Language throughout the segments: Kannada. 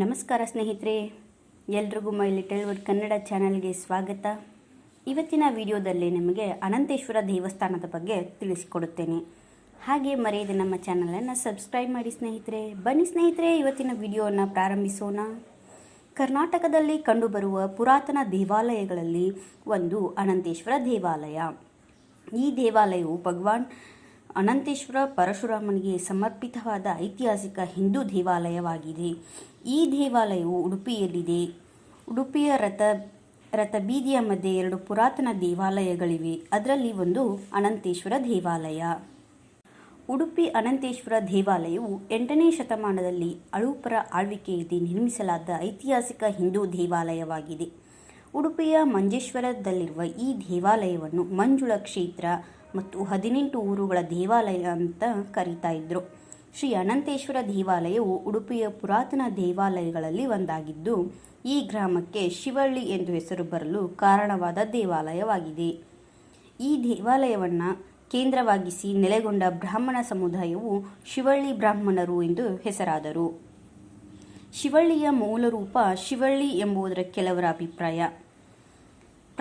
ನಮಸ್ಕಾರ ಸ್ನೇಹಿತರೆ, ಎಲ್ರಿಗೂ ಮೈ ಲಿಟಲ್ ವರ್ಡ್ ಕನ್ನಡ ಚಾನಲ್ಗೆ ಸ್ವಾಗತ. ಇವತ್ತಿನ ವಿಡಿಯೋದಲ್ಲಿ ನಿಮಗೆ ಅನಂತೇಶ್ವರ ದೇವಸ್ಥಾನದ ಬಗ್ಗೆ ತಿಳಿಸಿಕೊಡುತ್ತೇನೆ. ಹಾಗೆ ಮರೆಯದೆ ನಮ್ಮ ಚಾನಲನ್ನು ಸಬ್ಸ್ಕ್ರೈಬ್ ಮಾಡಿ ಸ್ನೇಹಿತರೆ. ಬನ್ನಿ ಸ್ನೇಹಿತರೆ, ಇವತ್ತಿನ ವಿಡಿಯೋವನ್ನು ಪ್ರಾರಂಭಿಸೋಣ. ಕರ್ನಾಟಕದಲ್ಲಿ ಕಂಡುಬರುವ ಪುರಾತನ ದೇವಾಲಯಗಳಲ್ಲಿ ಒಂದು ಅನಂತೇಶ್ವರ ದೇವಾಲಯ. ಈ ದೇವಾಲಯವು ಭಗವಾನ್ ಅನಂತೇಶ್ವರ ಪರಶುರಾಮನಿಗೆ ಸಮರ್ಪಿತವಾದ ಐತಿಹಾಸಿಕ ಹಿಂದೂ ದೇವಾಲಯವಾಗಿದೆ. ಈ ದೇವಾಲಯವು ಉಡುಪಿಯಲ್ಲಿದೆ. ಉಡುಪಿಯ ರಥ, ರಥಬೀದಿಯ ಮಧ್ಯೆ ಎರಡು ಪುರಾತನ ದೇವಾಲಯಗಳಿವೆ. ಅದರಲ್ಲಿ ಒಂದು ಅನಂತೇಶ್ವರ ದೇವಾಲಯ. ಉಡುಪಿ ಅನಂತೇಶ್ವರ ದೇವಾಲಯವು ಎಂಟನೇ ಶತಮಾನದಲ್ಲಿ ಅಳೂಪರ ಆಳ್ವಿಕೆಯಲ್ಲಿ ನಿರ್ಮಿಸಲಾದ ಐತಿಹಾಸಿಕ ಹಿಂದೂ ದೇವಾಲಯವಾಗಿದೆ. ಉಡುಪಿಯ ಮಂಜೇಶ್ವರದಲ್ಲಿರುವ ಈ ದೇವಾಲಯವನ್ನು ಮಂಜುಳ ಕ್ಷೇತ್ರ ಮತ್ತು ಹದಿನೆಂಟು ಊರುಗಳ ದೇವಾಲಯ ಅಂತ ಕರೀತಾ ಇದ್ರು. ಶ್ರೀ ಅನಂತೇಶ್ವರ ದೇವಾಲಯವು ಉಡುಪಿಯ ಪುರಾತನ ದೇವಾಲಯಗಳಲ್ಲಿ ಒಂದಾಗಿದ್ದು, ಈ ಗ್ರಾಮಕ್ಕೆ ಶಿವಳ್ಳಿ ಎಂದು ಹೆಸರು ಬರಲು ಕಾರಣವಾದ ದೇವಾಲಯವಾಗಿದೆ. ಈ ದೇವಾಲಯವನ್ನು ಕೇಂದ್ರವಾಗಿಸಿ ನೆಲೆಗೊಂಡ ಬ್ರಾಹ್ಮಣ ಸಮುದಾಯವು ಶಿವಳ್ಳಿ ಬ್ರಾಹ್ಮಣರು ಎಂದು ಹೆಸರಾದರು. ಶಿವಳ್ಳಿಯ ಮೂಲ ರೂಪ ಶಿವಳ್ಳಿ ಎಂಬುದರ ಕೆಲವರ ಅಭಿಪ್ರಾಯ.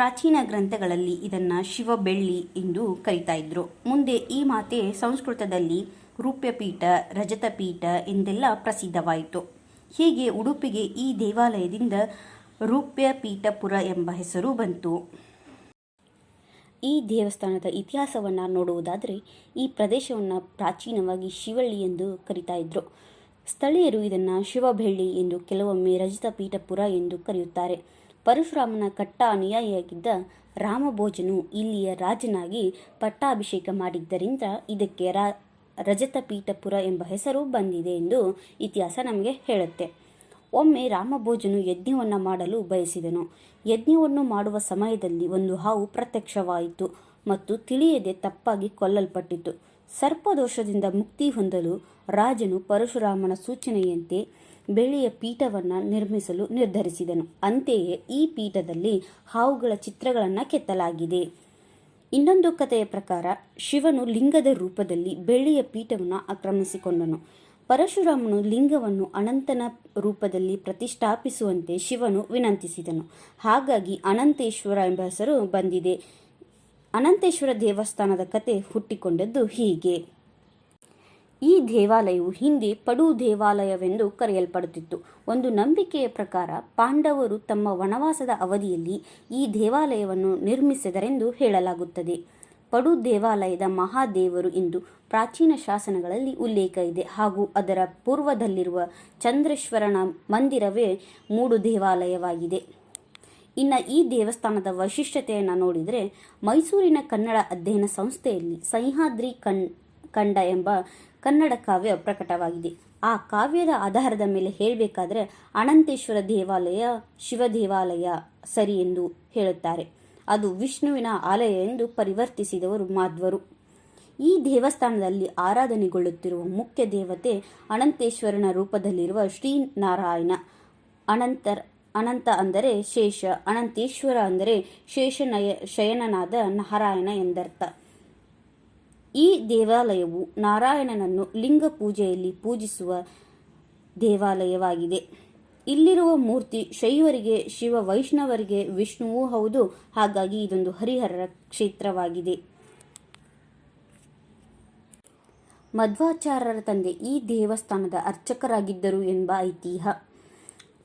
ಪ್ರಾಚೀನ ಗ್ರಂಥಗಳಲ್ಲಿ ಇದನ್ನು ಶಿವಬೆಳ್ಳಿ ಎಂದು ಕರಿತಾ ಇದ್ರು. ಮುಂದೆ ಈ ಮಾತೆ ಸಂಸ್ಕೃತದಲ್ಲಿ ರೂಪ್ಯಪೀಠ, ರಜತಪೀಠ ಎಂದೆಲ್ಲ ಪ್ರಸಿದ್ಧವಾಯಿತು. ಹೀಗೆ ಉಡುಪಿಗೆ ಈ ದೇವಾಲಯದಿಂದ ರೂಪ್ಯಪೀಠಪುರ ಎಂಬ ಹೆಸರು ಬಂತು. ಈ ದೇವಸ್ಥಾನದ ಇತಿಹಾಸವನ್ನು ನೋಡುವುದಾದರೆ ಈ ಪ್ರದೇಶವನ್ನು ಪ್ರಾಚೀನವಾಗಿ ಶಿವಳ್ಳಿ ಎಂದು ಕರೀತಾ ಇದ್ರು. ಸ್ಥಳೀಯರು ಇದನ್ನು ಶಿವಬೆಳ್ಳಿ ಎಂದು ಕೆಲವೊಮ್ಮೆ ರಜಿತ ಪೀಠಪುರ ಎಂದು ಕರೆಯುತ್ತಾರೆ. ಪರಶುರಾಮನ ಕಟ್ಟ ಅನುಯಾಯಿಯಾಗಿದ್ದ ರಾಮಭೋಜನು ಇಲ್ಲಿಯ ರಾಜನಾಗಿ ಪಟ್ಟಾಭಿಷೇಕ ಮಾಡಿದ್ದರಿಂದ ಇದಕ್ಕೆ ರಾ ರಜತ ಪೀಠಪುರ ಎಂಬ ಹೆಸರು ಬಂದಿದೆ ಎಂದು ಇತಿಹಾಸ ನಮಗೆ ಹೇಳುತ್ತೆ. ಒಮ್ಮೆ ರಾಮಭೋಜನು ಯಜ್ಞವನ್ನು ಮಾಡಲು ಬಯಸಿದನು. ಯಜ್ಞವನ್ನು ಮಾಡುವ ಸಮಯದಲ್ಲಿ ಒಂದು ಹಾವು ಪ್ರತ್ಯಕ್ಷವಾಯಿತು ಮತ್ತು ತಿಳಿಯದೆ ತಪ್ಪಾಗಿ ಕೊಲ್ಲಲ್ಪಟ್ಟಿತು. ಸರ್ಪದೋಷದಿಂದ ಮುಕ್ತಿ ಹೊಂದಲು ರಾಜನು ಪರಶುರಾಮನ ಸೂಚನೆಯಂತೆ ಬೆಳ್ಳಿಯ ಪೀಠವನ್ನು ನಿರ್ಮಿಸಲು ನಿರ್ಧರಿಸಿದನು. ಅಂತೆಯೇ ಈ ಪೀಠದಲ್ಲಿ ಹಾವುಗಳ ಚಿತ್ರಗಳನ್ನು ಕೆತ್ತಲಾಗಿದೆ. ಇನ್ನೊಂದು ಕಥೆಯ ಪ್ರಕಾರ, ಶಿವನು ಲಿಂಗದ ರೂಪದಲ್ಲಿ ಬೆಳ್ಳಿಯ ಪೀಠವನ್ನು ಆಕ್ರಮಿಸಿಕೊಂಡನು. ಪರಶುರಾಮನು ಲಿಂಗವನ್ನು ಅನಂತನ ರೂಪದಲ್ಲಿ ಪ್ರತಿಷ್ಠಾಪಿಸುವಂತೆ ಶಿವನು ವಿನಂತಿಸಿದನು. ಹಾಗಾಗಿ ಅನಂತೇಶ್ವರ ಎಂಬ ಹೆಸರು ಬಂದಿದೆ. ಅನಂತೇಶ್ವರ ದೇವಸ್ಥಾನದ ಕತೆ ಹುಟ್ಟಿಕೊಂಡದ್ದು ಹೀಗೆ. ಈ ದೇವಾಲಯವು ಹಿಂದೆ ಪಡು ದೇವಾಲಯವೆಂದು ಕರೆಯಲ್ಪಡುತ್ತಿತ್ತು. ಒಂದು ನಂಬಿಕೆಯ ಪ್ರಕಾರ ಪಾಂಡವರು ತಮ್ಮ ವನವಾಸದ ಅವಧಿಯಲ್ಲಿ ಈ ದೇವಾಲಯವನ್ನು ನಿರ್ಮಿಸಿದರೆಂದು ಹೇಳಲಾಗುತ್ತದೆ. ಪಡು ದೇವಾಲಯದ ಮಹಾದೇವರು ಎಂದು ಪ್ರಾಚೀನ ಶಾಸನಗಳಲ್ಲಿ ಉಲ್ಲೇಖ ಇದೆ. ಹಾಗೂ ಅದರ ಪೂರ್ವದಲ್ಲಿರುವ ಚಂದ್ರೇಶ್ವರನ ಮಂದಿರವೇ ಮೂಡು ದೇವಾಲಯವಾಗಿದೆ. ಇನ್ನು ಈ ದೇವಸ್ಥಾನದ ವೈಶಿಷ್ಟ್ಯತೆಯನ್ನು ನೋಡಿದರೆ ಮೈಸೂರಿನ ಕನ್ನಡ ಅಧ್ಯಯನ ಸಂಸ್ಥೆಯಲ್ಲಿ ಸಹ್ಯಾದ್ರಿ ಕಂಡ ಎಂಬ ಕನ್ನಡ ಕಾವ್ಯ ಪ್ರಕಟವಾಗಿದೆ. ಆ ಕಾವ್ಯದ ಆಧಾರದ ಮೇಲೆ ಹೇಳಬೇಕಾದ್ರೆ ಅನಂತೇಶ್ವರ ದೇವಾಲಯ ಶಿವ ದೇವಾಲಯ ಸರಿ ಎಂದು ಹೇಳುತ್ತಾರೆ. ಅದು ವಿಷ್ಣುವಿನ ಆಲಯ ಎಂದು ಪರಿವರ್ತಿಸಿದವರು ಮಾಧ್ವರು. ಈ ದೇವಸ್ಥಾನದಲ್ಲಿ ಆರಾಧನೆಗೊಳ್ಳುತ್ತಿರುವ ಮುಖ್ಯ ದೇವತೆ ಅನಂತೇಶ್ವರನ ರೂಪದಲ್ಲಿರುವ ಶ್ರೀನಾರಾಯಣ. ಅನಂತರ ಅನಂತ ಅಂದರೆ ಶೇಷ, ಅನಂತೇಶ್ವರ ಅಂದರೆ ಶೇಷನಯ ಶಯನನಾದ ನಾರಾಯಣ ಎಂದರ್ಥ. ಈ ದೇವಾಲಯವು ನಾರಾಯಣನನ್ನು ಲಿಂಗ ಪೂಜೆಯಲ್ಲಿ ಪೂಜಿಸುವ ದೇವಾಲಯವಾಗಿದೆ. ಇಲ್ಲಿರುವ ಮೂರ್ತಿ ಶೈವರಿಗೆ, ಶಿವ ವೈಷ್ಣವರಿಗೆ, ವಿಷ್ಣುವೂ ಹೌದು. ಹಾಗಾಗಿ ಇದೊಂದು ಹರಿಹರರ ಕ್ಷೇತ್ರವಾಗಿದೆ. ಮಧ್ವಾಚಾರ್ಯರ ತಂದೆ ಈ ದೇವಸ್ಥಾನದ ಅರ್ಚಕರಾಗಿದ್ದರು ಎಂಬ ಐತಿಹ್ಯ.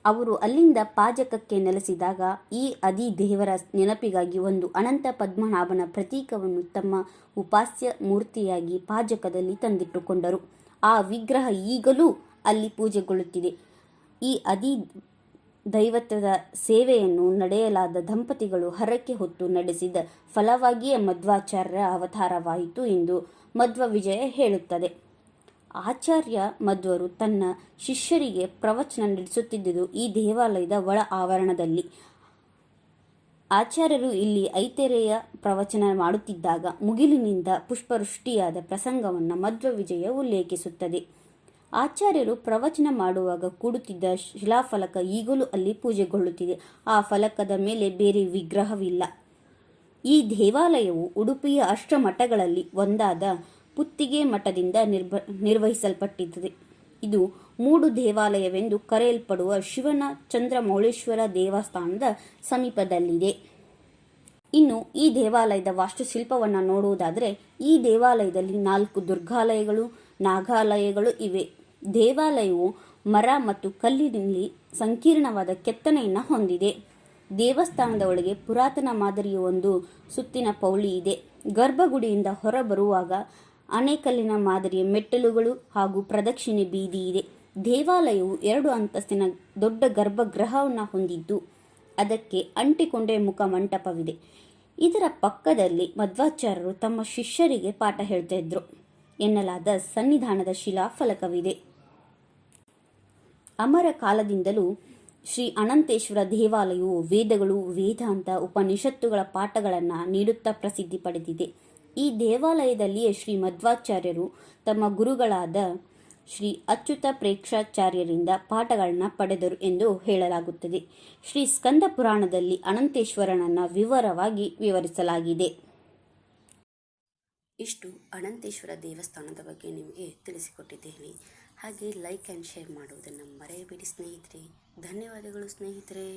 ಅವರು ಅಲ್ಲಿಂದ ಪಾಜಕಕ್ಕೆ ನೆಲೆಸಿದಾಗ ಈ ಅದಿ ದೇವರ ನೆನಪಿಗಾಗಿ ಒಂದು ಅನಂತ ಪದ್ಮನಾಭನ ಪ್ರತೀಕವನ್ನು ತಮ್ಮ ಉಪಾಸ್ಯ ಮೂರ್ತಿಯಾಗಿ ಪಾಜಕದಲ್ಲಿ ತಂದಿಟ್ಟುಕೊಂಡರು. ಆ ವಿಗ್ರಹ ಈಗಲೂ ಅಲ್ಲಿ ಪೂಜೆಗೊಳ್ಳುತ್ತಿದೆ. ಈ ಅದಿ ದೈವತ್ವದ ಸೇವೆಯನ್ನು ನಡೆಯಲಾದ ದಂಪತಿಗಳು ಹರಕೆ ಹೊತ್ತು ನಡೆಸಿದ ಫಲವಾಗಿಯೇ ಮಧ್ವಾಚಾರ್ಯರ ಅವತಾರವಾಯಿತು ಎಂದು ಮಧ್ವ ವಿಜಯ ಹೇಳುತ್ತದೆ. ಆಚಾರ್ಯ ಮಧ್ವರು ತನ್ನ ಶಿಷ್ಯರಿಗೆ ಪ್ರವಚನ ನಡೆಸುತ್ತಿದ್ದುದು ಈ ದೇವಾಲಯದ ಒಳ ಆವರಣದಲ್ಲಿ. ಆಚಾರ್ಯರು ಇಲ್ಲಿ ಐತೆರೆಯ ಪ್ರವಚನ ಮಾಡುತ್ತಿದ್ದಾಗ ಮುಗಿಲಿನಿಂದ ಪುಷ್ಪವೃಷ್ಟಿಯಾದ ಪ್ರಸಂಗವನ್ನು ಮಧ್ವ ವಿಜಯ ಉಲ್ಲೇಖಿಸುತ್ತದೆ. ಆಚಾರ್ಯರು ಪ್ರವಚನ ಮಾಡುವಾಗ ಕೂಡುತ್ತಿದ್ದ ಶಿಲಾಫಲಕ ಈಗಲೂ ಅಲ್ಲಿ ಪೂಜೆಗೊಳ್ಳುತ್ತಿದೆ. ಆ ಫಲಕದ ಮೇಲೆ ಬೇರೆ ವಿಗ್ರಹವಿಲ್ಲ. ಈ ದೇವಾಲಯವು ಉಡುಪಿಯ ಅಷ್ಟಮಠಗಳಲ್ಲಿ ಒಂದಾದ ಪುತ್ತಿಗೆ ಮಠದಿಂದ ನಿರ್ಬ ನಿರ್ವಹಿಸಲ್ಪಟ್ಟಿದೆ ಇದು ಮೂಡು ದೇವಾಲಯವೆಂದು ಕರೆಯಲ್ಪಡುವ ಶಿವನ ಚಂದ್ರಮೌಳೇಶ್ವರ ದೇವಸ್ಥಾನದ ಸಮೀಪದಲ್ಲಿದೆ. ಇನ್ನು ಈ ದೇವಾಲಯದ ವಾಸ್ತುಶಿಲ್ಪವನ್ನು ನೋಡುವುದಾದರೆ, ಈ ದೇವಾಲಯದಲ್ಲಿ ನಾಲ್ಕು ದುರ್ಗಾಲಯಗಳು, ನಾಗಾಲಯಗಳು ಇವೆ. ದೇವಾಲಯವು ಮರ ಮತ್ತು ಕಲ್ಲಿನಲ್ಲಿ ಸಂಕೀರ್ಣವಾದ ಕೆತ್ತನೆಯನ್ನು ಹೊಂದಿದೆ. ದೇವಸ್ಥಾನದ ಒಳಗೆ ಪುರಾತನ ಮಾದರಿಯ ಒಂದು ಸುತ್ತಿನ ಪೌಳಿ ಇದೆ. ಗರ್ಭಗುಡಿಯಿಂದ ಹೊರಬರುವಾಗ ಆನೆಕಲ್ಲಿನ ಮಾದರಿಯ ಮೆಟ್ಟಲುಗಳು ಹಾಗೂ ಪ್ರದಕ್ಷಿಣೆ ಬೀದಿ ಇದೆ. ದೇವಾಲಯವು ಎರಡು ಅಂತಸ್ತಿನ ದೊಡ್ಡ ಗರ್ಭಗೃಹವನ್ನು ಹೊಂದಿದ್ದು, ಅದಕ್ಕೆ ಅಂಟಿಕೊಂಡೆ ಮುಖ ಮಂಟಪವಿದೆ. ಇದರ ಪಕ್ಕದಲ್ಲಿ ಮಧ್ವಾಚಾರ್ಯರು ತಮ್ಮ ಶಿಷ್ಯರಿಗೆ ಪಾಠ ಹೇಳ್ತಾ ಇದ್ರು. ಎನ್ನಲಾದ ಸನ್ನಿಧಾನದ ಶಿಲಾಫಲಕವಿದೆ. ಅಮರ ಕಾಲದಿಂದಲೂ ಶ್ರೀ ಅನಂತೇಶ್ವರ ದೇವಾಲಯವು ವೇದಗಳು, ವೇದಾಂತ ಉಪನಿಷತ್ತುಗಳ ಪಾಠಗಳನ್ನು ನೀಡುತ್ತಾ ಪ್ರಸಿದ್ಧಿ ಪಡೆದಿದೆ. ಈ ದೇವಾಲಯದಲ್ಲಿಯೇ ಶ್ರೀ ಮಧ್ವಾಚಾರ್ಯರು ತಮ್ಮ ಗುರುಗಳಾದ ಶ್ರೀ ಅಚ್ಯುತ ಪ್ರೇಕ್ಷಾಚಾರ್ಯರಿಂದ ಪಾಠಗಳನ್ನು ಪಡೆದರು ಎಂದು ಹೇಳಲಾಗುತ್ತದೆ. ಶ್ರೀ ಸ್ಕಂದ ಪುರಾಣದಲ್ಲಿ ಅನಂತೇಶ್ವರನನ್ನು ವಿವರವಾಗಿ ವಿವರಿಸಲಾಗಿದೆ. ಇಷ್ಟು ಅನಂತೇಶ್ವರ ದೇವಸ್ಥಾನದ ಬಗ್ಗೆ ನಿಮಗೆ ತಿಳಿಸಿಕೊಟ್ಟಿದ್ದೇನೆ. ಹಾಗೆ ಲೈಕ್ ಆ್ಯಂಡ್ ಶೇರ್ ಮಾಡುವುದನ್ನು ಮರೆಯಬೇಡಿ ಸ್ನೇಹಿತರೆ. ಧನ್ಯವಾದಗಳು ಸ್ನೇಹಿತರೆ.